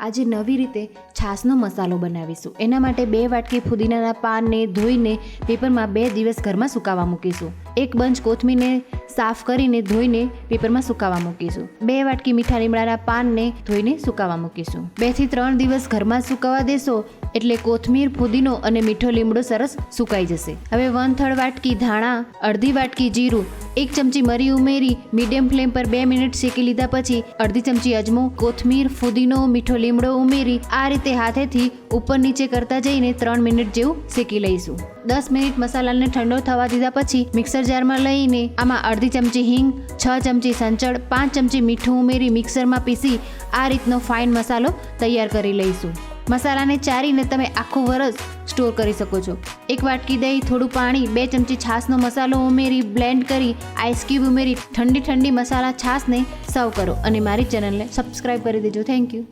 આજે નવી રીતે છાશનો મસાલો બનાવીશું. એના માટે બે વાટકી ફુદીનાના પાનને ધોઈને પેપરમાં બે દિવસ ઘરમાં સુકાવા મૂકીશું. એક બંચ કોથમીરને સાફ કરીને ધોઈને પેપરમાં સુકાવા મૂકીશું. બે વાટકી મીઠા લીમડાના પાનને ધોઈને સુકાવા મૂકીશું. બેથી ત્રણ દિવસ ઘરમાં સુકાવા દેશો એટલે કોથમીર, ફુદીનો અને મીઠો લીમડો સરસ સુકાઈ જશે. હવે વન થર્ડ વાટકી ધાણા, અડધી વાટકી જીરું એક ચમચી મરી ઉમેરી મીડિયમ ફ્લેમ પર બે મિનિટ શેકી લીધા પછી અડધી ચમચી અજમો, કોથમીર, ફુદીનો, મીઠો લીમડો ઉમેરી આ રીતે હાથેથી ઉપર નીચે કરતા જઈને ત્રણ મિનિટ જેવું શેકી લઈશું. દસ મિનિટ મસાલાને ઠંડો થવા દીધા પછી મિક્સર જારમાં લઈને આમાં અડધી ચમચી હિંગ, છ ચમચી સંચળ, પાંચ ચમચી મીઠું ઉમેરી મિક્સરમાં પીસી આ રીતનો ફાઇન મસાલો તૈયાર કરી લઈશું. મસાલાને ચારીને તમે આખું વરસ સ્ટોર કરી શકો છો. એક વાટકી દહીં, થોડું પાણી, બે ચમચી છાશનો મસાલો ઉમેરી, બ્લેન્ડ કરી આઈસ ક્યુબ ઉમેરી ઠંડી ઠંડી મસાલા છાશને સર્વ કરો. અને મારી ચેનલને સબસ્ક્રાઈબ કરી દેજો. Thank you